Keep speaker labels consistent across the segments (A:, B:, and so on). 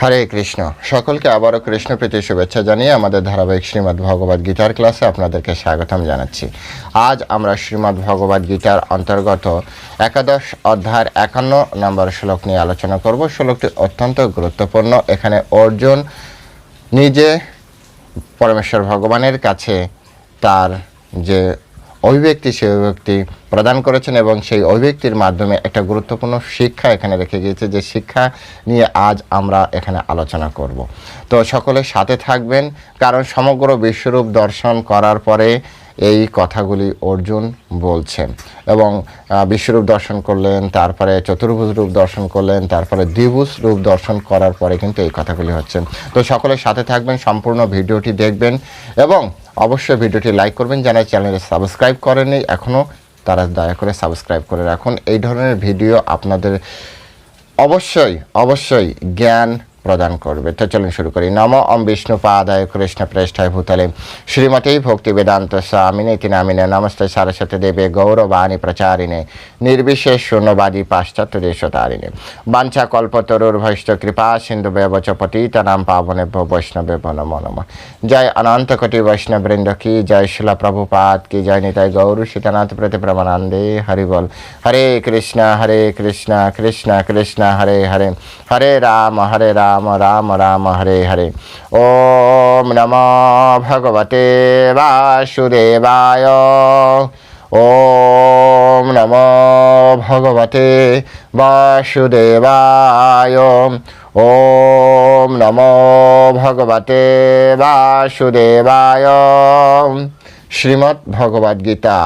A: হরে কৃষ্ণ সকলকে আবারও কৃষ্ণপ্রীতি শুভেচ্ছা জানিয়ে আমাদের ধারাবাহিক শ্রীমৎ ভগবৎ গীতার ক্লাসে আপনাদেরকে স্বাগতম জানাচ্ছি আজ আমরা শ্রীমদ্ ভগবৎ গীতার অন্তর্গত একাদশ অধ্যায়ের একান্ন নম্বর শ্লোক নিয়ে আলোচনা করব শ্লোকটি অত্যন্ত গুরুত্বপূর্ণ এখানে অর্জুন নিজে পরমেশ্বর ভগবানের কাছে তার যে অভিব্যক্তি সেই অভিব্যক্তি প্রদান করেছেন এবং সেই অভিব্যক্তির মাধ্যমে একটা গুরুত্বপূর্ণ শিক্ষা এখানে রেখে গিয়েছে যে শিক্ষা নিয়ে আজ আমরা এখানে আলোচনা করব তো সকলে সাথে থাকবেন কারণ সমগ্র বিশ্বরূপ দর্শন করার পরে এই কথাগুলি অর্জুন বলছেন এবং বিশ্বরূপ দর্শন করলেন তারপরে চতুর্ভুজ রূপ দর্শন করলেন তারপরে দ্বিভুজ রূপ দর্শন করার পরে কিন্তু এই কথাগুলি হচ্ছে তো সকলের সাথে থাকবেন সম্পূর্ণ ভিডিওটি দেখবেন এবং অবশ্যই ভিডিওটি লাইক করবেন যারা চ্যানেলে সাবস্ক্রাইব করেনি এখনও তারা দয়া করে সাবস্ক্রাইব করে রাখুন এই ধরনের ভিডিও আপনাদের অবশ্যই অবশ্যই জ্ঞান প্রদান করবে তো চলুন শুরু করি নম অম বিষ্ণু পাদায় কৃষ্ণ প্রেষ্ঠায় ভূতলে শ্রীমতী ভক্তি বেদান্ত স্বামী নীতি নামিনে নমস্তে সরস্বতী দেবে গৌরবাণী প্রচারিণে নির্বিশেষ শূন্যবাদী পাশ্চাত্য দেশতারিণে বাঞ্ছা কল্পতরুর ভৈষ্ট কৃপা সিন্ধু ব্যবচ পতিত নাম পাবনে বৈষ্ণবে নম নম জয় অনন্ত কোটি বৈষ্ণববৃন্দ কি জয় শিলা প্রভুপাত কি জয় নিতাই গৌর সীতানাথ প্রতি প্রমানন্দে বল হরে কৃষ্ণ হরে কৃষ্ণ কৃষ্ণ কৃষ্ণ হরে হরে হরে রাম হরে রাম राम राम राम हरे हरे ॐ नमो भगवते वासुदेवाय ॐ नमो भगवते वासुदेवाय ॐ नमो भगवते वासुदेवाय श्रीमद्भगवद्गीता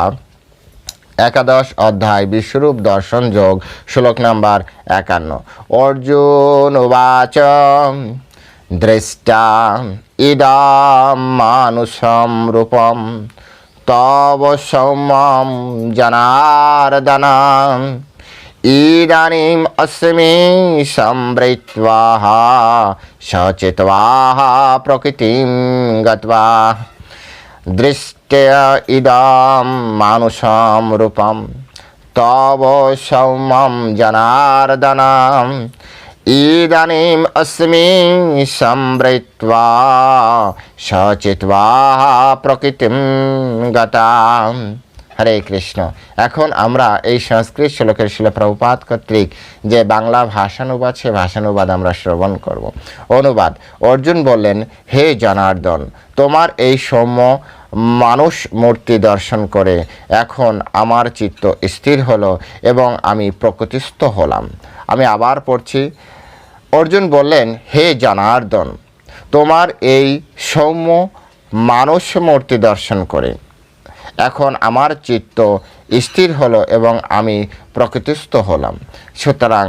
A: একাদশ অধ্যায় বিশ্বরূপ দর্শন যোগ শ্লোক নাম্বার একান্ন অর্জুন বাচ দৃষ্টা ইদাম মানুষম রূপম তব সৌম্যম জনার্দন ইদানিম অস্মি সম্বৃত্বাহা সচিত্বাহা প্রকৃতিম গত্বা দৃষ্টয়া ইদাম মানুষাম রূপাম তব সৌমম জনার্দনাম ইদানিম অস্মি সম্বৃত্বা সচিত্বা প্রকৃতিম গতাম হরে কৃষ্ণ এখন আমরা এই সংস্কৃত শ্লোকের শিলপ্রপাত কর্তৃক যে বাংলা ভাষানুবাদ সে ভাষানুবাদ আমরা শ্রবণ করব অনুবাদ অর্জুন বললেন হে জনার্দন তোমার এই সৌম্য মানুষ মূর্তি দর্শন করে এখন আমার চিত্ত স্থির হলো এবং আমি প্রকৃতিস্থ হলাম আমি আবার পড়ছি অর্জুন বললেন হে জনার্দন তোমার এই সৌম্য মানুষ মূর্তি দর্শন করে এখন আমার চিত্ত স্থির হলো এবং আমি প্রকৃতিস্থ হলাম সুতরাং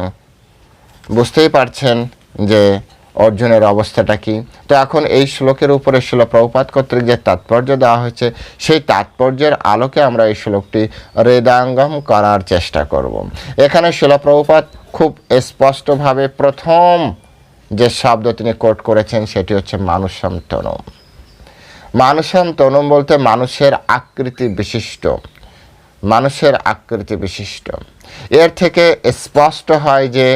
A: বুঝতেই পারছেন যে অর্জুনের অবস্থাটা কি তো এখন এই শ্লোকের উপরে শিল প্রভুপাত কর্তৃক যে তাৎপর্য দেওয়া হয়েছে সেই তাৎপর্যের আলোকে আমরা এই শ্লোকটি হৃদাঙ্গম করার চেষ্টা করব। এখানে শিলপ্রভুপাত খুব স্পষ্টভাবে প্রথম যে শব্দ তিনি কোট করেছেন সেটি হচ্ছে মানুষ সন্তনম মানুষান্তরম বলতে মানুষের আকৃতি বিশিষ্ট মানুষের আকৃতি বিশিষ্ট এর থেকে স্পষ্ট হয় যে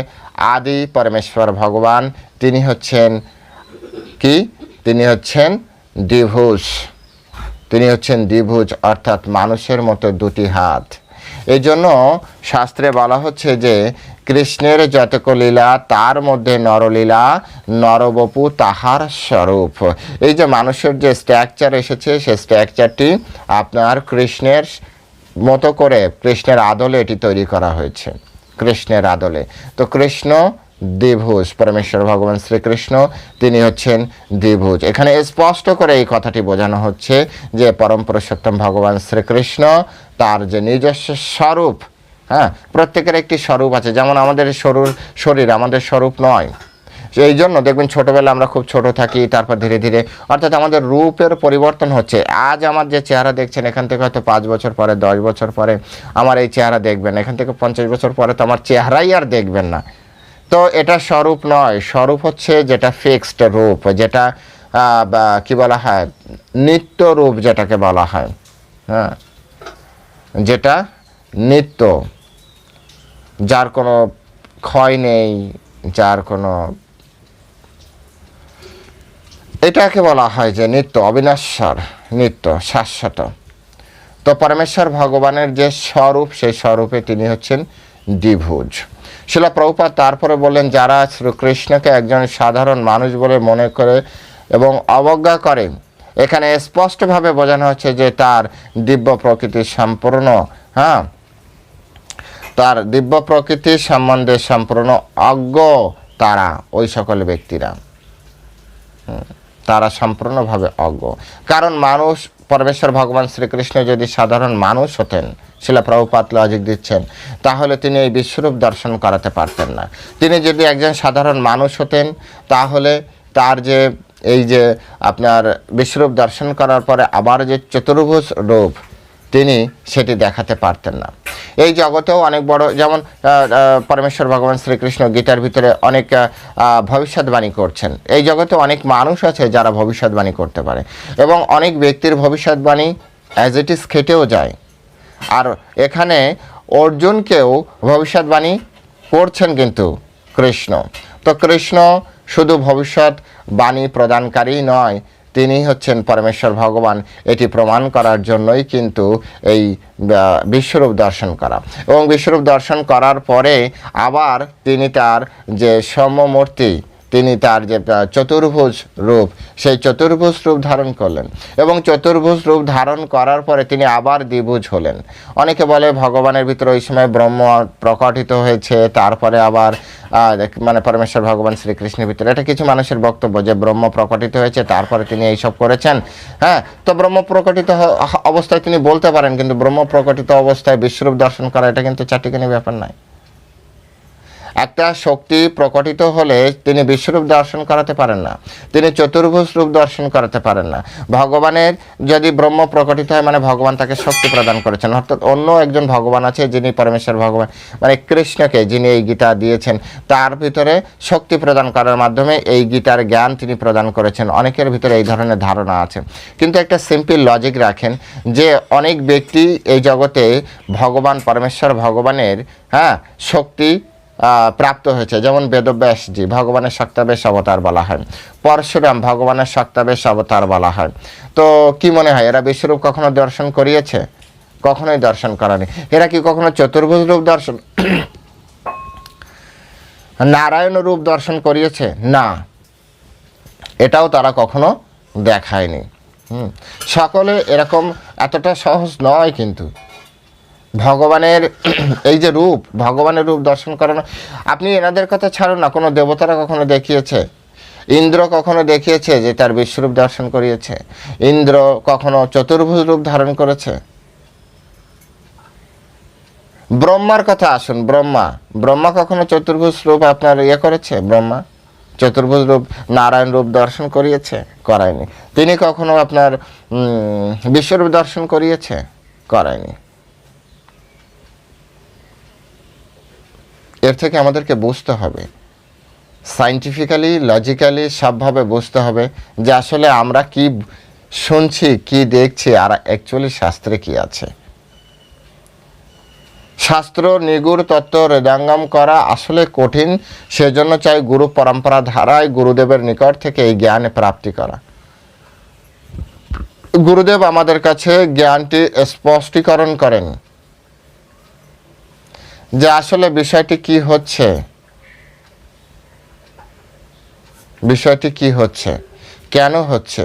A: আদি পরমেশ্বর ভগবান তিনি হচ্ছেন কি তিনি হচ্ছেন দ্বিভুজ তিনি হচ্ছেন দ্বিভুজ অর্থাৎ মানুষের মতো দুটি হাত এই জন্য শাস্ত্রে বলা হচ্ছে যে কৃষ্ণের যতক লীলা তার মধ্যে নরলীলা নরবপু তাহার স্বরূপ এই যে মানুষের যে স্ট্রাকচার এসেছে সে স্ট্রাকচারটি আপনার কৃষ্ণের মতো করে কৃষ্ণের আদলে এটি তৈরি করা হয়েছে কৃষ্ণের আদলে তো কৃষ্ণ দ্বিভুজ পরমেশ্বর ভগবান শ্রীকৃষ্ণ তিনি হচ্ছেন দ্বিভুজ এখানে স্পষ্ট করে এই কথাটি বোঝানো হচ্ছে যে পরম পুরুষোত্তম ভগবান শ্রীকৃষ্ণ তার যে নিজস্ব স্বরূপ হ্যাঁ প্রত্যেকের একটি স্বরূপ আছে যেমন আমাদের শরীর শরীর আমাদের স্বরূপ নয় এই জন্য দেখবেন ছোটোবেলা আমরা খুব ছোট থাকি তারপর ধীরে ধীরে অর্থাৎ আমাদের রূপের পরিবর্তন হচ্ছে আজ আমার যে চেহারা দেখছেন এখান থেকে হয়তো পাঁচ বছর পরে দশ বছর পরে আমার এই চেহারা দেখবেন এখান থেকে পঞ্চাশ বছর পরে তো আমার চেহারাই আর দেখবেন না তো এটা স্বরূপ নয় স্বরূপ হচ্ছে যেটা ফিক্সড রূপ যেটা কি বলা হয় নিত্য রূপ যেটাকে বলা হয় হ্যাঁ যেটা নিত্য যার কোনো ক্ষয় নেই যার কোনো এটাকে বলা হয় যে নিত্য অবিনাশ্বর নিত্য শাশ্বত তো পরমেশ্বর ভগবানের যে স্বরূপ সেই স্বরূপে তিনি হচ্ছেন দ্বিভুজ শিলা প্রভুপাত তারপরে বললেন যারা শ্রীকৃষ্ণকে একজন সাধারণ মানুষ বলে মনে করে এবং অবজ্ঞা করে এখানে স্পষ্টভাবে বোঝানো হচ্ছে যে তার দিব্য প্রকৃতি সম্পূর্ণ হ্যাঁ তার দিব্য প্রকৃতি সম্বন্ধে সম্পূর্ণ অজ্ঞ তারা ওই সকল ব্যক্তিরা তারা সম্পূর্ণভাবে অজ্ঞ কারণ মানুষ পরমেশ্বর ভগবান শ্রীকৃষ্ণ যদি সাধারণ মানুষ হতেন শিলা প্রভুপাত লজিক দিচ্ছেন তাহলে তিনি এই বিশ্বরূপ দর্শন করাতে পারতেন না তিনি যদি একজন সাধারণ মানুষ হতেন তাহলে তার যে এই যে আপনার বিশ্বরূপ দর্শন করার পরে আবার যে চতুর্ভুজ রূপ তিনি সেটি দেখাতে পারতেন না এই জগতেও অনেক বড় যেমন পরমেশ্বর ভগবান শ্রীকৃষ্ণ গীতার ভিতরে অনেক ভবিষ্যৎবাণী করছেন এই জগতে অনেক মানুষ আছে যারা ভবিষ্যৎবাণী করতে পারে এবং অনেক ব্যক্তির ভবিষ্যৎবাণী অ্যাজ ইট ইজ খেটেও যায় আর এখানে অর্জুনকেও ভবিষ্যৎবাণী করছেন কিন্তু কৃষ্ণ তো কৃষ্ণ শুধু ভবিষ্যৎ বাণী প্রদানকারী নয় তিনি হচ্ছেন পরমেশ্বর ভগবান এটি প্রমাণ করার জন্যই কিন্তু এই বিশ্বরূপ দর্শন করা এবং বিশ্বরূপ দর্শন করার পরে আবার তিনি তার যে সমমূর্তি তিনি তার যে চতুর্ভুজ রূপ সেই চতুর্ভুজ রূপ ধারণ করলেন এবং চতুর্ভুজ রূপ ধারণ করার পরে তিনি আবার দ্বিভুজ হলেন অনেকে বলে ভগবানের ভিতরে ওই সময় ব্রহ্ম প্রকটিত হয়েছে তারপরে আবার মানে পরমেশ্বর ভগবান শ্রীকৃষ্ণের ভিতরে এটা কিছু মানুষের বক্তব্য যে ব্রহ্ম প্রকটিত হয়েছে তারপরে তিনি এইসব করেছেন হ্যাঁ তো ব্রহ্ম প্রকটিত অবস্থায় তিনি বলতে পারেন কিন্তু ব্রহ্ম প্রকটিত অবস্থায় বিশ্বরূপ দর্শন করা এটা কিন্তু চারটিখানি ব্যাপার নয় একটা শক্তি প্রকটিত হলে তিনি বিশ্বরূপ দর্শন করাতে পারেন না তিনি চতুর্ভুজ রূপ দর্শন করাতে পারেন না ভগবানের যদি ব্রহ্ম প্রকটিত হয় মানে ভগবান তাকে শক্তি প্রদান করেছেন অর্থাৎ অন্য একজন ভগবান আছে যিনি পরমেশ্বর ভগবান মানে কৃষ্ণকে যিনি এই গীতা দিয়েছেন তার ভিতরে শক্তি প্রদান করার মাধ্যমে এই গীতার জ্ঞান তিনি প্রদান করেছেন অনেকের ভিতরে এই ধরনের ধারণা আছে কিন্তু একটা সিম্পল লজিক রাখেন যে অনেক ব্যক্তি এই জগতে ভগবান পরমেশ্বর ভগবানের হ্যাঁ শক্তি প্রাপ্ত হয়েছে যেমন বেদব্যাসজি ভগবানের শক্তাবেশ অবতার বলা হয় পরশুরাম ভগবানের শক্তাবেশ অবতার বলা হয় তো কি মনে হয় এরা বিশ্বরূপ কখনো দর্শন করিয়েছে কখনোই দর্শন করেনি এরা কি কখনো চতুর্ভুজ রূপ দর্শন নারায়ণ রূপ দর্শন করিয়েছে না এটাও তারা কখনো দেখায়নি সকলে এরকম এতটা সহজ নয় কিন্তু ভগবানের এই যে রূপ ভগবানের রূপ দর্শন করানো আপনি এনাদের কথা ছাড়ুন না কোনো দেবতারা কখনো দেখিয়েছে ইন্দ্র কখনো দেখিয়েছে যে তার বিশ্বরূপ দর্শন করিয়েছে ইন্দ্র কখনো চতুর্ভুজ রূপ ধারণ করেছে ব্রহ্মার কথা আসুন ব্রহ্মা ব্রহ্মা কখনো চতুর্ভুজ রূপ আপনার ইয়ে করেছে ব্রহ্মা চতুর্ভুজ রূপ নারায়ণ রূপ দর্শন করিয়েছে করায়নি তিনি কখনো আপনার বিশ্বরূপ দর্শন করিয়েছে করায়নি এর থেকে আমাদেরকে বুঝতে হবে সাইন্টিফিক্যালি লজিক্যালি সবভাবে বুঝতে হবে যে আসলে আমরা কি শুনছি কি দেখছি আর অ্যাকচুয়ালি শাস্ত্রে কি আছে শাস্ত্র নিগুড় তত্ত্ব হৃদাঙ্গম করা আসলে কঠিন সেজন্য চাই গুরু পরম্পরা ধারায় গুরুদেবের নিকট থেকে এই জ্ঞানে প্রাপ্তি করা গুরুদেব আমাদের কাছে জ্ঞানটি স্পষ্টীকরণ করেন যে আসলে বিষয়টি কি হচ্ছে বিষয়টি কি হচ্ছে কেন হচ্ছে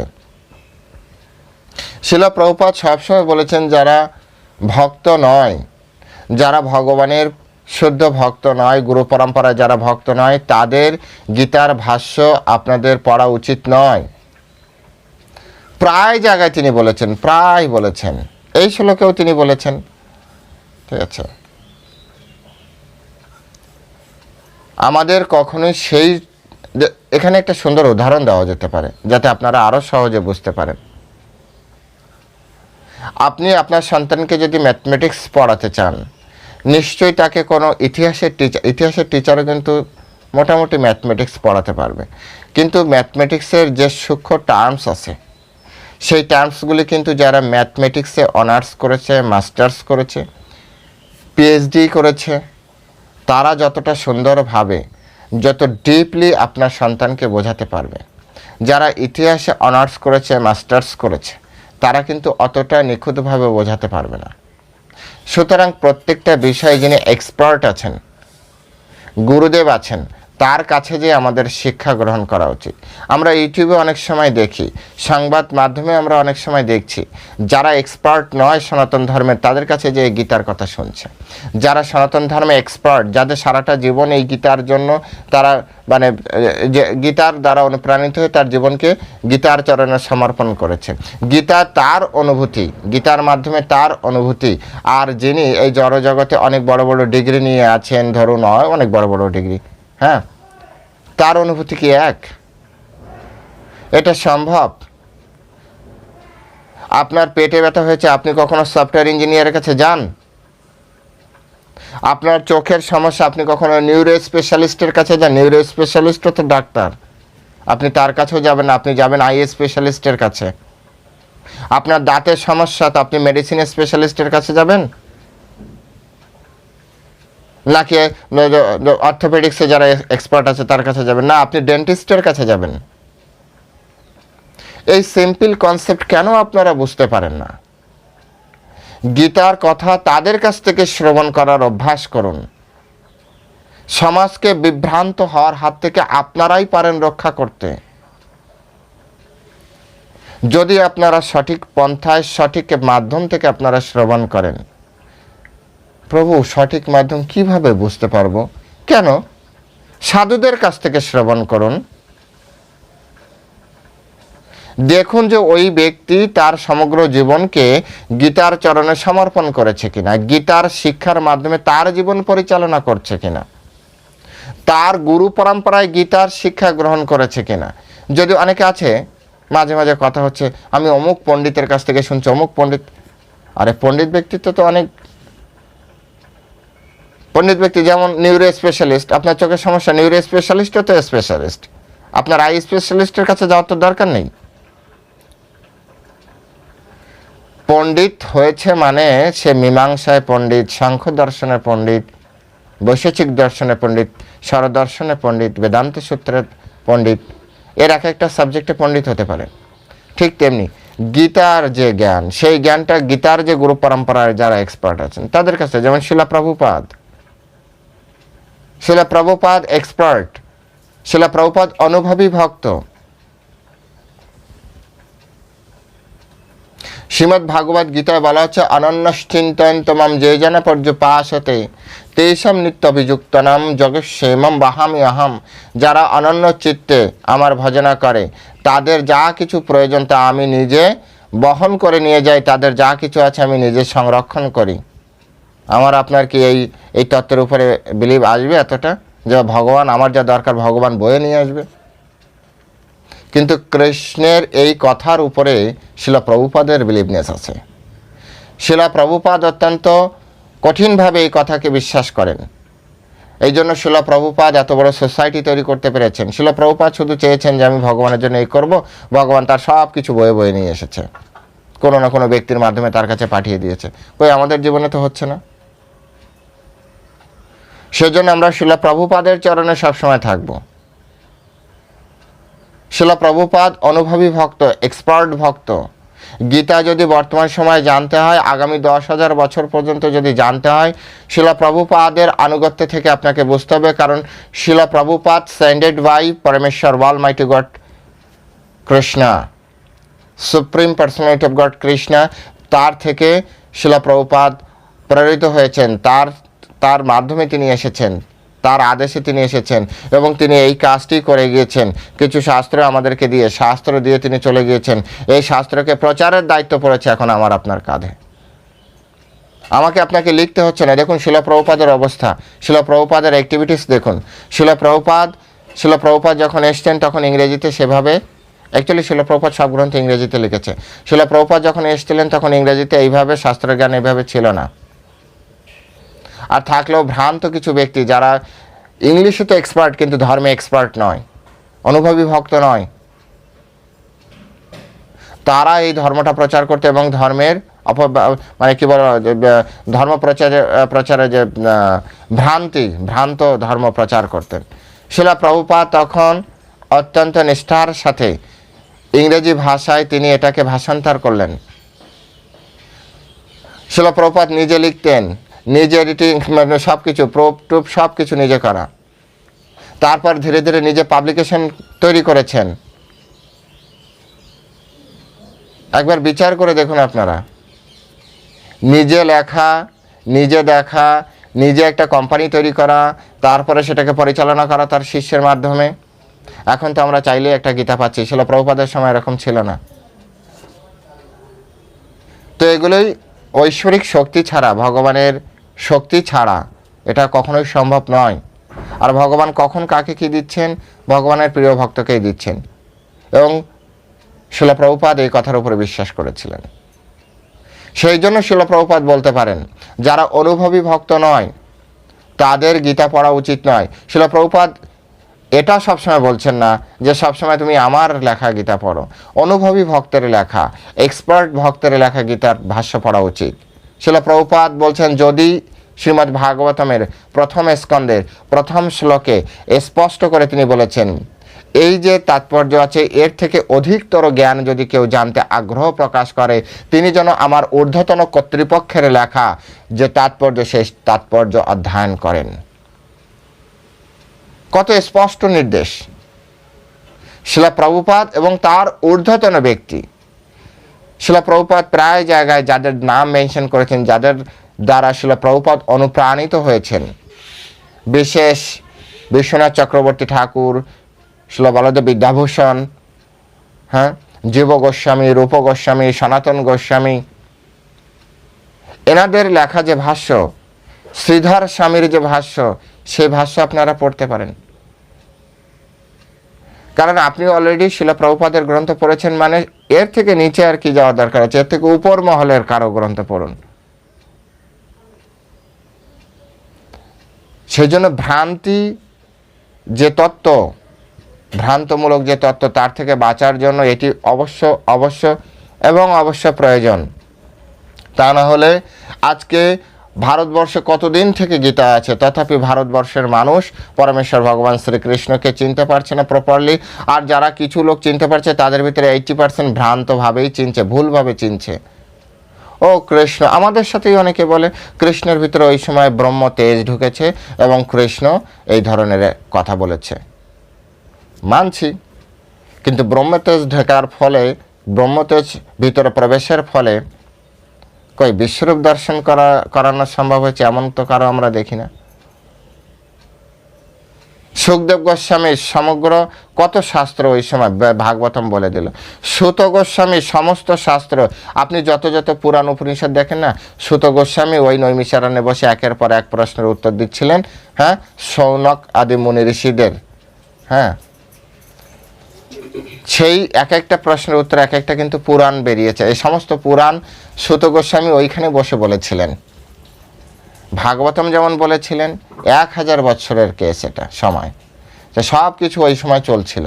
A: শিলা প্রভুপাত সবসময় বলেছেন যারা ভক্ত নয় যারা ভগবানের শুদ্ধ ভক্ত নয় গুরু পরম্পরায় যারা ভক্ত নয় তাদের গীতার ভাষ্য আপনাদের পড়া উচিত নয় প্রায় জায়গায় তিনি বলেছেন প্রায় বলেছেন এই শ্লোকেও তিনি বলেছেন ঠিক আছে আমাদের কখনোই সেই এখানে একটা সুন্দর উদাহরণ দেওয়া যেতে পারে যাতে আপনারা আরও সহজে বুঝতে পারেন আপনি আপনার সন্তানকে যদি ম্যাথমেটিক্স পড়াতে চান নিশ্চয়ই তাকে কোনো ইতিহাসের টিচার ইতিহাসের টিচারও কিন্তু মোটামুটি ম্যাথমেটিক্স পড়াতে পারবে কিন্তু ম্যাথমেটিক্সের যে সূক্ষ্ম টার্মস আছে সেই টার্মসগুলি কিন্তু যারা ম্যাথমেটিক্সে অনার্স করেছে মাস্টার্স করেছে পিএইচডি করেছে তারা যতটা সুন্দরভাবে যত ডিপলি আপনার সন্তানকে বোঝাতে পারবে যারা ইতিহাসে অনার্স করেছে মাস্টার্স করেছে তারা কিন্তু অতটা নিখুঁতভাবে বোঝাতে পারবে না সুতরাং প্রত্যেকটা বিষয়ে যিনি এক্সপার্ট আছেন গুরুদেব আছেন তার কাছে যে আমাদের শিক্ষা গ্রহণ করা উচিত আমরা ইউটিউবে অনেক সময় দেখি সংবাদ মাধ্যমে আমরা অনেক সময় দেখছি যারা এক্সপার্ট নয় সনাতন ধর্মের তাদের কাছে যে গীতার কথা শুনছে যারা সনাতন ধর্মে এক্সপার্ট যাদের সারাটা জীবন এই গীতার জন্য তারা মানে যে গীতার দ্বারা অনুপ্রাণিত হয়ে তার জীবনকে গীতার চরণে সমর্পণ করেছে গীতা তার অনুভূতি গীতার মাধ্যমে তার অনুভূতি আর যিনি এই জড়জগতে অনেক বড় বড় ডিগ্রি নিয়ে আছেন ধরুন অনেক বড় বড় ডিগ্রি হ্যাঁ তার অনুভূতি কি এক এটা সম্ভব আপনার পেটে ব্যথা হয়েছে আপনি কখনো সফটওয়্যার ইঞ্জিনিয়ারের কাছে যান আপনার চোখের সমস্যা আপনি কখনো নিউরো স্পেশালিস্টের কাছে যান নিউরো স্পেশালিস্টও তো ডাক্তার আপনি তার কাছেও যাবেন আপনি যাবেন আই স্পেশালিস্টের কাছে আপনার দাঁতের সমস্যা তো আপনি মেডিসিন স্পেশালিস্টের কাছে যাবেন নাকি অর্থোপেডিক্সে যারা এক্সপার্ট আছে তার কাছে যাবেন না আপনি ডেন্টিস্টের কাছে যাবেন এই সিম্পল কনসেপ্ট কেন আপনারা বুঝতে পারেন না গীতার কথা তাদের কাছ থেকে শ্রবণ করার অভ্যাস করুন সমাজকে বিভ্রান্ত হওয়ার হাত থেকে আপনারাই পারেন রক্ষা করতে যদি আপনারা সঠিক পন্থায় সঠিক মাধ্যম থেকে আপনারা শ্রবণ করেন প্রভু সঠিক মাধ্যম কিভাবে বুঝতে পারব কেন সাধুদের কাছ থেকে শ্রবণ করুন দেখুন যে ওই ব্যক্তি তার সমগ্র জীবনকে গীতার চরণে সমর্পণ করেছে কিনা গীতার শিক্ষার মাধ্যমে তার জীবন পরিচালনা করছে কিনা তার গুরু পরম্পরায় গীতার শিক্ষা গ্রহণ করেছে কিনা যদি অনেকে আছে মাঝে মাঝে কথা হচ্ছে আমি অমুক পণ্ডিতের কাছ থেকে শুনছি অমুক পণ্ডিত আরে পণ্ডিত ব্যক্তিত্ব তো অনেক পণ্ডিত ব্যক্তি যেমন নিউরো স্পেশালিস্ট আপনার চোখের সমস্যা নিউরো স্পেশালিস্টও তো স্পেশালিস্ট আপনার আই স্পেশালিস্টের কাছে যাওয়ার তো দরকার নেই পণ্ডিত হয়েছে মানে সে মীমাংসায় পণ্ডিত সাংখ্য দর্শনে পণ্ডিত বৈশেষিক দর্শনে পণ্ডিত স্বরদর্শনে পণ্ডিত বেদান্ত সূত্রের পণ্ডিত এর এক একটা সাবজেক্টে পণ্ডিত হতে পারে ঠিক তেমনি গীতার যে জ্ঞান সেই জ্ঞানটা গীতার যে গুরু পরম্পরায় যারা এক্সপার্ট আছেন তাদের কাছে যেমন শিলা প্রভুপাদ শিলা প্রভুপাদ এক্সপার্ট শিলা প্রভুপাদ অনুভবী ভক্ত শ্রীমদ্ ভাগবত গীতায় বলা হচ্ছে অনন্যশ্চিন্তন তোমাম যে জানা পর্যপাশতে তেসম নিত্য নাম জগৎসেমম বাহামি অহম যারা অনন্য চিত্তে আমার ভজনা করে তাদের যা কিছু প্রয়োজন তা আমি নিজে বহন করে নিয়ে যাই তাদের যা কিছু আছে আমি নিজে সংরক্ষণ করি আমার আপনার কি এই এই তত্ত্বের উপরে বিলিভ আসবে এতটা যে ভগবান আমার যা দরকার ভগবান বয়ে নিয়ে আসবে কিন্তু কৃষ্ণের এই কথার উপরে শিলা প্রভুপাদের বিলিভনেস আছে শিলা প্রভুপাদ অত্যন্ত কঠিনভাবে এই কথাকে বিশ্বাস করেন এই জন্য শিলা প্রভুপাদ এত বড় সোসাইটি তৈরি করতে পেরেছেন শিলা প্রভুপাদ শুধু চেয়েছেন যে আমি ভগবানের জন্য এই করব ভগবান তার সব কিছু বয়ে বয়ে নিয়ে এসেছে কোনো না কোনো ব্যক্তির মাধ্যমে তার কাছে পাঠিয়ে দিয়েছে ওই আমাদের জীবনে তো হচ্ছে না সেজন্য আমরা শিলা প্রভুপাদের চরণে সবসময় থাকব শিলা প্রভুপাদ অনুভবী ভক্ত এক্সপার্ট ভক্ত গীতা যদি বর্তমান সময়ে জানতে হয় আগামী দশ হাজার বছর পর্যন্ত যদি জানতে হয় শিলা প্রভুপাদের আনুগত্য থেকে আপনাকে বুঝতে হবে কারণ শিলা Prabhupada স্যান্ডেড by Parameshwar almighty God Krishna supreme personality of God Krishna তার থেকে শিলা প্রভুপাদ প্রেরিত হয়েছেন তার তার মাধ্যমে তিনি এসেছেন তার আদেশে তিনি এসেছেন এবং তিনি এই কাজটি করে গিয়েছেন কিছু শাস্ত্র আমাদেরকে দিয়ে শাস্ত্র দিয়ে তিনি চলে গিয়েছেন এই শাস্ত্রকে প্রচারের দায়িত্ব পড়েছে এখন আমার আপনার কাঁধে আমাকে আপনাকে লিখতে হচ্ছে না দেখুন শিলপ্রভুপাদের অবস্থা শিলপ্রভুপাদের অ্যাক্টিভিটিস দেখুন শিলপ্রভুপাদ শিলপ্রভুপাদ যখন এসছেন তখন ইংরেজিতে সেভাবে অ্যাকচুয়ালি শিলপ্রভুপাদ সব গ্রন্থে ইংরেজিতে লিখেছে শিলপ্রভুপাদ যখন এসছিলেন তখন ইংরেজিতে এইভাবে শাস্ত্রজ্ঞান এইভাবে ছিল না আর থাকলেও ভ্রান্ত কিছু ব্যক্তি যারা ইংলিশে তো এক্সপার্ট কিন্তু ধর্মে এক্সপার্ট নয় অনুভবী ভক্ত নয় তারা এই ধর্মটা প্রচার করতে এবং ধর্মের অপ মানে কী বল ধর্ম প্রচারে প্রচারে যে ভ্রান্তি ভ্রান্ত ধর্ম প্রচার করতেন শিলা প্রভুপা তখন অত্যন্ত নিষ্ঠার সাথে ইংরেজি ভাষায় তিনি এটাকে ভাষান্তর করলেন প্রভুপাত নিজে লিখতেন নিজে এডিটিং মানে সব কিছু প্রুপ টুপ সব কিছু নিজে করা তারপর ধীরে ধীরে নিজে পাবলিকেশন তৈরি করেছেন একবার বিচার করে দেখুন আপনারা নিজে লেখা নিজে দেখা নিজে একটা কোম্পানি তৈরি করা তারপরে সেটাকে পরিচালনা করা তার শিষ্যের মাধ্যমে এখন তো আমরা চাইলে একটা গীতা পাচ্ছি ছিল প্রভুপাদের সময় এরকম ছিল না তো এগুলোই ঐশ্বরিক শক্তি ছাড়া ভগবানের শক্তি ছাড়া এটা কখনোই সম্ভব নয় আর ভগবান কখন কাকে কী দিচ্ছেন ভগবানের প্রিয় ভক্তকেই দিচ্ছেন এবং শিলপ্রভুপাদ এই কথার উপরে বিশ্বাস করেছিলেন সেই জন্য শিলপ্রভুপাদ বলতে পারেন যারা অনুভবী ভক্ত নয় তাদের গীতা পড়া উচিত নয় শিলপ্রভুপাদ এটা সবসময় বলছেন না যে সবসময় তুমি আমার লেখা গীতা পড়ো অনুভবী ভক্তের লেখা এক্সপার্ট ভক্তের লেখা গীতার ভাষ্য পড়া উচিত প্রভুপাত বলছেন যদি শ্রীমদ্ ভাগবতমের প্রথম স্কন্দের প্রথম শ্লোকে স্পষ্ট করে তিনি বলেছেন এই যে তাৎপর্য আছে এর থেকে অধিকতর জ্ঞান যদি কেউ জানতে আগ্রহ প্রকাশ করে তিনি যেন আমার ঊর্ধ্বতন কর্তৃপক্ষের লেখা যে তাৎপর্য সেই তাৎপর্য অধ্যয়ন করেন কত স্পষ্ট নির্দেশ শিলা প্রভুপাত এবং তার ঊর্ধ্বতন ব্যক্তি শিলাপ্রভুপাত প্রায় জায়গায় যাদের নাম মেনশন করেছেন যাদের দ্বারা শিলাপ্রভুপাত অনুপ্রাণিত হয়েছেন বিশেষ বিশ্বনাথ চক্রবর্তী ঠাকুর শিলবলদেব বিদ্যাভূষণ হ্যাঁ জীব গোস্বামী রূপ গোস্বামী সনাতন গোস্বামী এনাদের লেখা যে ভাষ্য শ্রীধর স্বামীর যে ভাষ্য সেই ভাষ্য আপনারা পড়তে পারেন কারণ আপনি অলরেডি শিলা প্রভুপাদের গ্রন্থ পড়েছেন মানে এর থেকে নিচে আর কি যাওয়া দরকার আছে এর থেকে উপর মহলের কারো গ্রন্থ পড়ুন সেজন্য ভ্রান্তি যে তত্ত্ব ভ্রান্তমূলক যে তত্ত্ব তার থেকে বাঁচার জন্য এটি অবশ্য অবশ্য এবং অবশ্য প্রয়োজন তা না হলে আজকে ভারতবর্ষে কতদিন থেকে গীতা আছে তথাপি ভারতবর্ষের মানুষ পরমেশ্বর ভগবান শ্রীকৃষ্ণকে চিনতে পারছে না প্রপারলি আর যারা কিছু লোক চিনতে পারছে তাদের ভিতরে এইটটি পার্সেন্ট ভ্রান্তভাবেই চিনছে ভুলভাবে চিনছে ও কৃষ্ণ আমাদের সাথেই অনেকে বলে কৃষ্ণের ভিতরে ওই সময় ব্রহ্ম তেজ ঢুকেছে এবং কৃষ্ণ এই ধরনের কথা বলেছে মানছি কিন্তু ব্রহ্মতেজ ঢেকার ফলে ব্রহ্মতেজ ভিতরে প্রবেশের ফলে কই বিশ্বরূপ দর্শন করা করানো সম্ভব হয়েছে এমন তো কারো আমরা দেখি না সুখদেব গোস্বামী সমগ্র কত শাস্ত্র ওই সময় ভাগবতম বলে দিল সুত গোস্বামী সমস্ত শাস্ত্র আপনি যত যত পুরাণ উপনিষদ দেখেন না সুত গোস্বামী ওই নৈমিশারণে বসে একের পর এক প্রশ্নের উত্তর দিচ্ছিলেন হ্যাঁ সৌনক আদি মুনি ঋষিদের হ্যাঁ সেই এক একটা প্রশ্নের উত্তর এক একটা কিন্তু পুরাণ বেরিয়েছে এই সমস্ত পুরাণ সুত গোস্বামী ওইখানে বসে বলেছিলেন ভাগবতম যেমন বলেছিলেন এক হাজার বছরের কেস এটা সময় যে সব কিছু ওই সময় চলছিল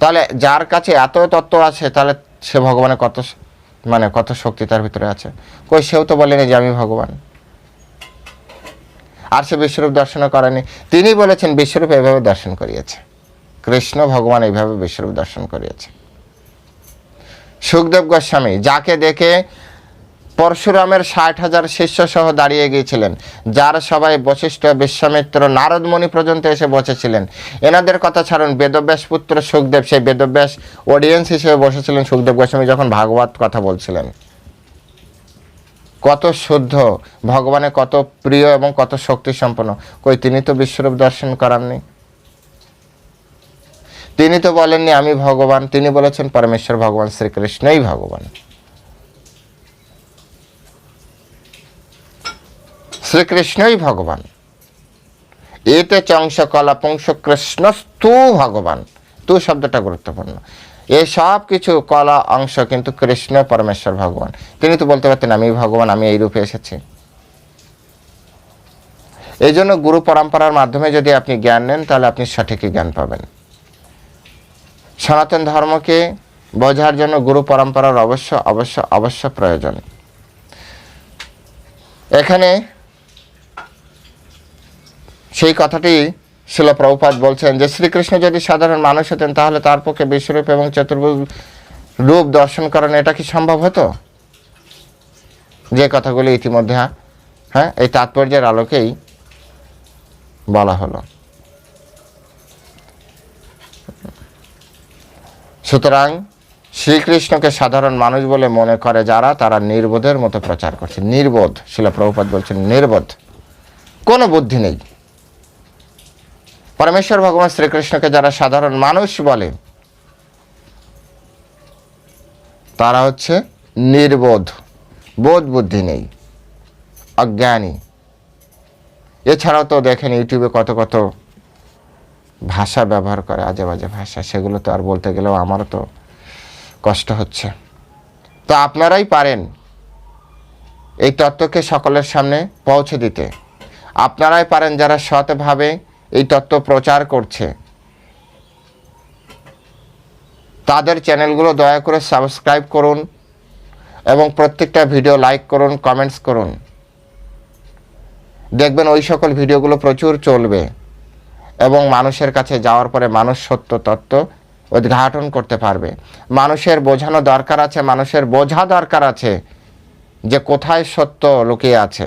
A: তাহলে যার কাছে এত তত্ত্ব আছে তাহলে সে ভগবানের কত মানে কত শক্তি তার ভিতরে আছে কই সেও তো বলেনি যে আমি ভগবান আর সে বিশ্বরূপ দর্শনও করেনি তিনি বলেছেন বিশ্বরূপ এভাবে দর্শন করিয়েছে কৃষ্ণ ভগবান এইভাবে বিশ্বরূপ দর্শন করিয়েছে সুখদেব গোস্বামী যাকে দেখে পরশুরামের ষাট হাজার শিষ্য সহ দাঁড়িয়ে গিয়েছিলেন যার সবাই বশিষ্ঠ বিশ্বামিত্র নারদমণি পর্যন্ত এসে বসেছিলেন এনাদের কথা ছাড়ুন বেদব্যাস পুত্র সুখদেব সেই বেদব্যাস অডিয়েন্স হিসেবে বসেছিলেন সুখদেব গোস্বামী যখন ভাগবত কথা বলছিলেন কত শুদ্ধ ভগবানের কত প্রিয় এবং কত শক্তি সম্পন্ন কই তিনি তো বিশ্বরূপ দর্শন করাননি তিনি তো বলেননি আমি ভগবান তিনি বলেছেন পরমেশ্বর ভগবান শ্রীকৃষ্ণই ভগবান শ্রীকৃষ্ণই ভগবান এতে চংস কলা পুংস কৃষ্ণ স্তু ভগবান তু শব্দটা গুরুত্বপূর্ণ এ সব কিছু কলা অংশ কিন্তু কৃষ্ণ পরমেশ্বর ভগবান তিনি তো বলতে পারতেন আমি ভগবান আমি এই রূপে এসেছি এই জন্য গুরু পরম্পরার মাধ্যমে যদি আপনি জ্ঞান নেন তাহলে আপনি সঠিকই জ্ঞান পাবেন সনাতন ধর্মকে বোঝার জন্য গুরু পরম্পরার অবশ্য অবশ্য অবশ্য প্রয়োজন এখানে সেই কথাটি শিল প্রভুপাত বলছেন যে শ্রীকৃষ্ণ যদি সাধারণ মানুষ হতেন তাহলে তার পক্ষে বিশ্বরূপ এবং চতুর্ভুজ রূপ দর্শন করেন এটা কি সম্ভব হতো যে কথাগুলি ইতিমধ্যে হ্যাঁ এই তাৎপর্যের আলোকেই বলা হলো সুতরাং শ্রীকৃষ্ণকে সাধারণ মানুষ বলে মনে করে যারা তারা নির্বোধের মতো প্রচার করছে নির্বোধ শিলা প্রভুপাত বলছেন নির্বোধ কোনো বুদ্ধি নেই পরমেশ্বর ভগবান শ্রীকৃষ্ণকে যারা সাধারণ মানুষ বলে তারা হচ্ছে নির্বোধ বোধ বুদ্ধি নেই অজ্ঞানী এছাড়াও তো দেখেন ইউটিউবে কত কত ভাষা ব্যবহার করে আজে বাজে ভাষা সেগুলো তো আর বলতে গেলেও আমারও তো কষ্ট হচ্ছে তো আপনারাই পারেন এই তত্ত্বকে সকলের সামনে পৌঁছে দিতে আপনারাই পারেন যারা সৎভাবে এই তত্ত্ব প্রচার করছে তাদের চ্যানেলগুলো দয়া করে সাবস্ক্রাইব করুন এবং প্রত্যেকটা ভিডিও লাইক করুন কমেন্টস করুন দেখবেন ওই সকল ভিডিওগুলো প্রচুর চলবে এবং মানুষের কাছে যাওয়ার পরে মানুষ সত্য তত্ত্ব উদ্ঘাটন করতে পারবে মানুষের বোঝানো দরকার আছে মানুষের বোঝা দরকার আছে যে কোথায় সত্য লুকিয়ে আছে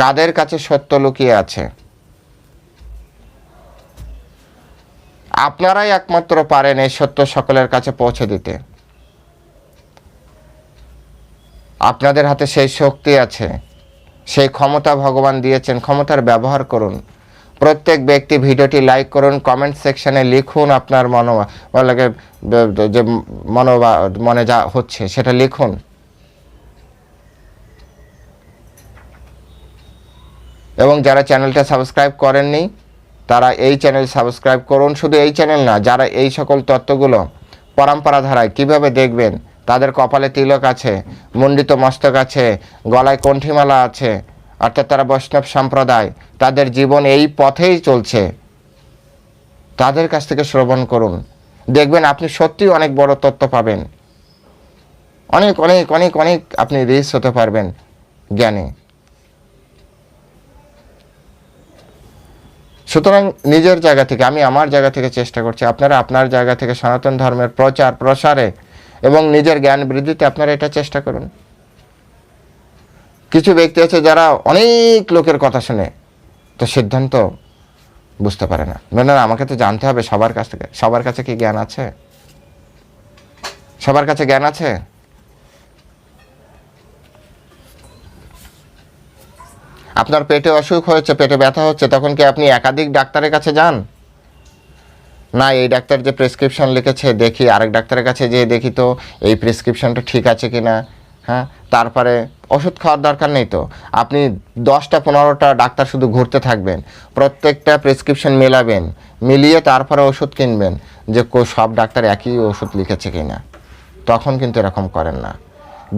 A: কাদের কাছে সত্য লুকিয়ে আছে আপনারাই একমাত্র পারেন এই সত্য সকলের কাছে পৌঁছে দিতে আপনাদের হাতে সেই শক্তি আছে সেই ক্ষমতা ভগবান দিয়েছেন ক্ষমতার ব্যবহার করুন প্রত্যেক ব্যক্তি ভিডিওটি লাইক করুন কমেন্ট সেকশানে লিখুন আপনার মনো লাগে মানে যে মনোভাব মনে যা হচ্ছে সেটা লিখুন এবং যারা চ্যানেলটা সাবস্ক্রাইব করেননি তারা এই চ্যানেল সাবস্ক্রাইব করুন শুধু এই চ্যানেল না যারা এই সকল তত্ত্বগুলো পরম্পরা ধারায় কিভাবে দেখবেন তাদের কপালে তিলক আছে মুন্ডিত মস্তক আছে গলায় কণ্ঠিমালা আছে অর্থাৎ তারা বৈষ্ণব সম্প্রদায় তাদের জীবন এই পথেই চলছে তাদের কাছ থেকে শ্রবণ করুন দেখবেন আপনি সত্যিই অনেক বড় তত্ত্ব পাবেন অনেক অনেক অনেক অনেক আপনি রিচ হতে পারবেন জ্ঞানে সুতরাং নিজের জায়গা থেকে আমি আমার জায়গা থেকে চেষ্টা করছি আপনারা আপনার জায়গা থেকে সনাতন ধর্মের প্রচার প্রসারে এবং নিজের জ্ঞান বৃদ্ধিতে আপনারা এটা চেষ্টা করুন কিছু ব্যক্তি আছে যারা অনেক লোকের কথা শুনে তো সিদ্ধান্ত বুঝতে পারে না না আমাকে তো জানতে হবে সবার কাছ থেকে সবার কাছে কি জ্ঞান আছে সবার কাছে জ্ঞান আছে আপনার পেটে অসুখ হয়েছে পেটে ব্যথা হচ্ছে তখন কি আপনি একাধিক ডাক্তারের কাছে যান না এই ডাক্তার যে প্রেসক্রিপশন লিখেছে দেখি আরেক ডাক্তারের কাছে যেয়ে দেখি তো এই প্রেসক্রিপশনটা ঠিক আছে কি না হ্যাঁ তারপরে ওষুধ খাওয়ার দরকার নেই তো আপনি দশটা পনেরোটা ডাক্তার শুধু ঘুরতে থাকবেন প্রত্যেকটা প্রেসক্রিপশন মেলাবেন মিলিয়ে তারপরে ওষুধ কিনবেন যে সব ডাক্তার একই ওষুধ লিখেছে কি না তখন কিন্তু এরকম করেন না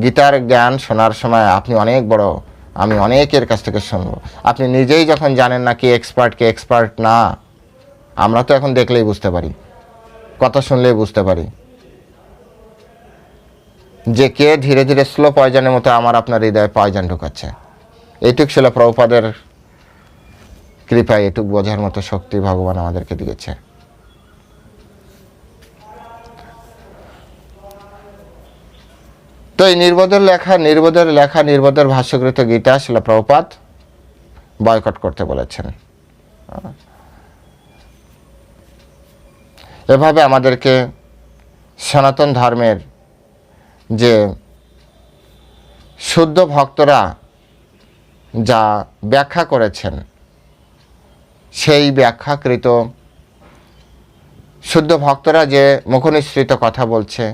A: গীতার জ্ঞান শোনার সময় আপনি অনেক বড় আমি অনেকের কাছ থেকে শুনবো আপনি নিজেই যখন জানেন না কি এক্সপার্ট কে এক্সপার্ট না আমরা তো এখন দেখলেই বুঝতে পারি কথা শুনলেই বুঝতে পারি যে কে ধীরে ধীরে স্লো পয়জনের মতো আমার আপনার হৃদয়ে পয়জন ঢুকাচ্ছে এইটুক ছিল প্রভুপাদের কৃপায় এটুক বোঝার মতো শক্তি ভগবান আমাদেরকে দিয়েছে তো এই নির্বোধের লেখা নির্বোধের লেখা নির্বোধের ভাষ্যকৃত গীতা ছিল প্রভুপাত বয়কট করতে বলেছেন এভাবে আমাদেরকে সনাতন ধর্মের যে শুদ্ধ ভক্তরা যা ব্যাখ্যা করেছেন সেই ব্যাখ্যাকৃত শুদ্ধ ভক্তরা যে মুখনিসৃত কথা বলছে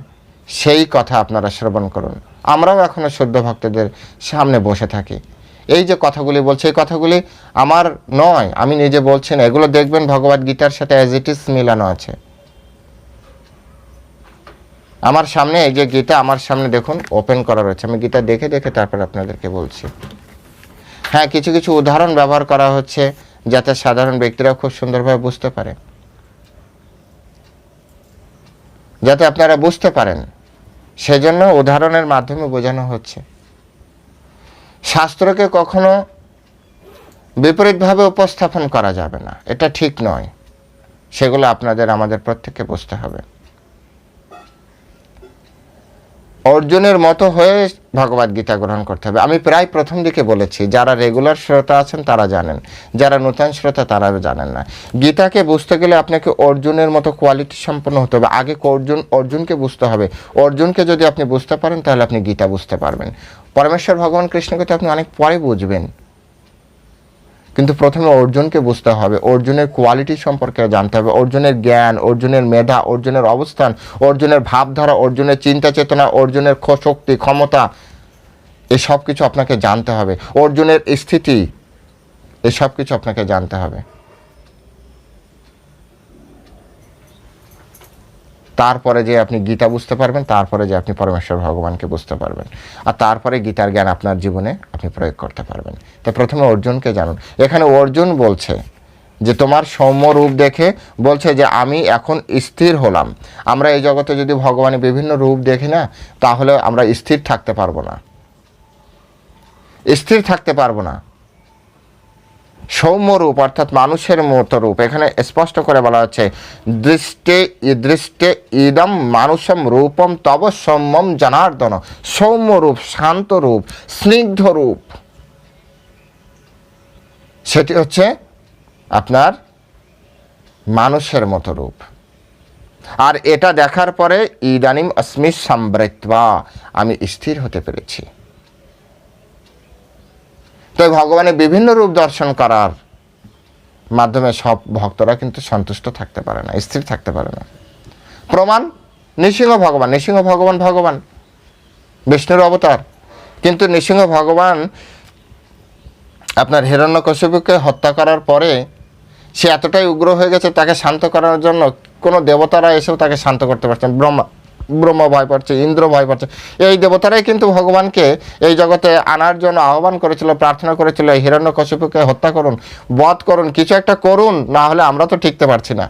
A: সেই কথা আপনারা শ্রবণ করুন আমরাও এখনও শুদ্ধ ভক্তদের সামনে বসে থাকি এই যে কথাগুলি বলছে এই কথাগুলি আমার নয় আমি নিজে বলছেন এগুলো দেখবেন ভগবদ্গীতার সাথে অ্যাজ ইট ইস মিলানো আছে আমার সামনে এই যে গীতা আমার সামনে দেখুন ওপেন করা রয়েছে আমি গীতা দেখে দেখে তারপর আপনাদেরকে বলছি হ্যাঁ কিছু কিছু উদাহরণ ব্যবহার করা হচ্ছে যাতে সাধারণ ব্যক্তিরা খুব সুন্দরভাবে বুঝতে পারে যাতে আপনারা বুঝতে পারেন সেজন্য উদাহরণের মাধ্যমে বোঝানো হচ্ছে শাস্ত্রকে কখনো বিপরীতভাবে উপস্থাপন করা যাবে না এটা ঠিক নয় সেগুলো আপনাদের আমাদের প্রত্যেককে বুঝতে হবে অর্জনের মতো হয়ে ভগবদ গীতা গ্রহণ করতে হবে আমি প্রায় প্রথম দিকে বলেছি যারা রেগুলার শ্রোতা আছেন তারা জানেন যারা নূতন শ্রোতা তারা জানেন না গীতাকে বুঝতে গেলে আপনাকে অর্জুনের মতো কোয়ালিটি সম্পন্ন হতে হবে আগে অর্জুন অর্জুনকে বুঝতে হবে অর্জুনকে যদি আপনি বুঝতে পারেন তাহলে আপনি গীতা বুঝতে পারবেন পরমেশ্বর ভগবান কৃষ্ণকে তো আপনি অনেক পরে বুঝবেন কিন্তু প্রথমে অর্জুনকে বুঝতে হবে অর্জুনের কোয়ালিটি সম্পর্কে জানতে হবে অর্জুনের জ্ঞান অর্জুনের মেধা অর্জুনের অবস্থান অর্জুনের ভাবধারা অর্জুনের চিন্তা চেতনা অর্জুনের শক্তি ক্ষমতা এসব কিছু আপনাকে জানতে হবে অর্জুনের স্থিতি এসব কিছু আপনাকে জানতে হবে তারপরে যে আপনি গীতা বুঝতে পারবেন তারপরে যে আপনি পরমেশ্বর ভগবানকে বুঝতে পারবেন আর তারপরে গীতার জ্ঞান আপনার জীবনে আপনি প্রয়োগ করতে পারবেন তো প্রথমে অর্জুনকে জানুন এখানে অর্জুন বলছে যে তোমার সৌম্য রূপ দেখে বলছে যে আমি এখন স্থির হলাম আমরা এই জগতে যদি ভগবানের বিভিন্ন রূপ দেখি না তাহলে আমরা স্থির থাকতে পারবো না স্থির থাকতে পারবো না সৌম্যরূপ অর্থাৎ মানুষের রূপ এখানে স্পষ্ট করে বলা হচ্ছে দৃষ্টে দৃষ্টে ইদম মানুষম রূপম তব সৌম্যম জনার্দন সৌম্যরূপ শান্তরূপ স্নিগ্ধরূপ সেটি হচ্ছে আপনার মানুষের মতো রূপ আর এটা দেখার পরে ইদানিম অস্মি সম্বৃত্বা আমি স্থির হতে পেরেছি তাই ভগবানের বিভিন্ন রূপ দর্শন করার মাধ্যমে সব ভক্তরা কিন্তু সন্তুষ্ট থাকতে পারে না স্থির থাকতে পারে না প্রমাণ নৃসিংহ ভগবান নৃসিংহ ভগবান ভগবান বিষ্ণুর অবতার কিন্তু নৃসিংহ ভগবান আপনার হিরণ্যকশিপুকে হত্যা করার পরে সে এতটাই উগ্র হয়ে গেছে তাকে শান্ত করার জন্য কোনো দেবতারা এসেও তাকে শান্ত করতে পারছেন ব্রহ্মা ব্রহ্মা ভয় পাচ্ছে ইন্দ্র ভয় পাচ্ছে এই দেবতারাই কিন্তু ভগবানকে এই জগতে আনার জন্য আহ্বান করেছিল প্রার্থনা করেছিল হিরণ্যকশিপুকে হত্যা করুন বধ করুন কিছু একটা করুন না হলে আমরা তো ঠিকতে পারছি না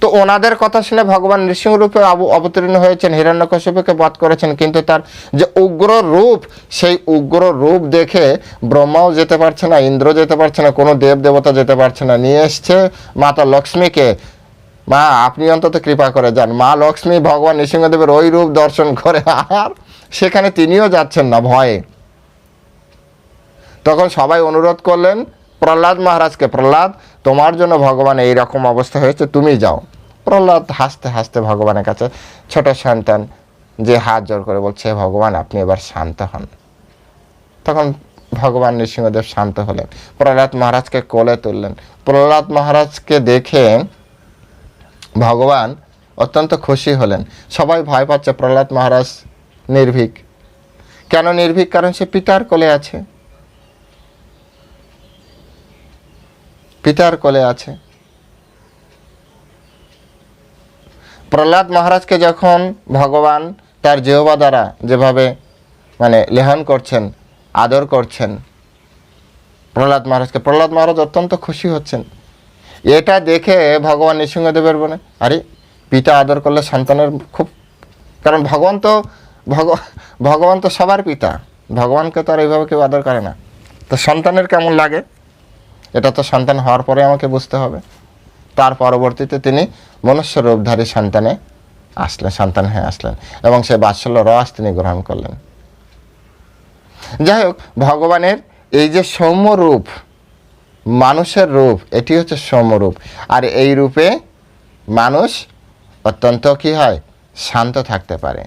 A: তো ওনাদের কথা শুনে ভগবান নৃসিংহরূপে অবতীর্ণ হয়েছেন হিরণ্যকশিপুকে বধ করেছেন কিন্তু তার যে উগ্র রূপ সেই উগ্র রূপ দেখে ব্রহ্মাও যেতে পারছে না ইন্দ্র যেতে পারছে না কোনো দেব দেবতা যেতে পারছে না নিয়ে এসছে মাতা লক্ষ্মীকে মা আপনি অন্তত কৃপা করে যান মা লক্ষ্মী ভগবান নৃসিংহদেবের ওই রূপ দর্শন করে আর সেখানে তিনিও যাচ্ছেন না ভয়ে তখন সবাই অনুরোধ করলেন প্রহ্লাদ মহারাজকে প্রহ্লাদ তোমার জন্য ভগবান এই রকম অবস্থা হয়েছে তুমি যাও প্রহ্লাদ হাসতে হাসতে ভগবানের কাছে ছোট সন্তান যে হাত জোর করে বলছে ভগবান আপনি এবার শান্ত হন তখন ভগবান নৃসিংহদেব শান্ত হলেন প্রহ্লাদ মহারাজকে কোলে তুললেন প্রহ্লাদ মহারাজকে দেখে ভগবান অত্যন্ত খুশি হলেন সবাই ভয় পাচ্ছে প্রহ্লাদ মহারাজ নির্ভীক কেন নির্ভীক কারণ সে পিতার কোলে আছে পিতার কোলে আছে প্রহ্লাদ মহারাজকে যখন ভগবান তার জেহবা দ্বারা যেভাবে মানে লেহন করছেন আদর করছেন প্রহ্লাদ মহারাজকে প্রহ্লাদ মহারাজ অত্যন্ত খুশি হচ্ছেন এটা দেখে ভগবান নৃসিংহদেবের বলে আরে পিতা আদর করলে সন্তানের খুব কারণ ভগবান তো ভগবান তো সবার পিতা ভগবানকে তো আর এইভাবে কেউ আদর করে না তো সন্তানের কেমন লাগে এটা তো সন্তান হওয়ার পরে আমাকে বুঝতে হবে তার পরবর্তীতে তিনি মনুষ্য রূপধারী সন্তানে আসলেন সন্তান হয়ে আসলেন এবং সে বাৎসল্য রস তিনি গ্রহণ করলেন যাই হোক ভগবানের এই যে সৌম্য রূপ মানুষের রূপ এটি হচ্ছে সমরূপ আর এই রূপে মানুষ অত্যন্ত কী হয় শান্ত থাকতে পারে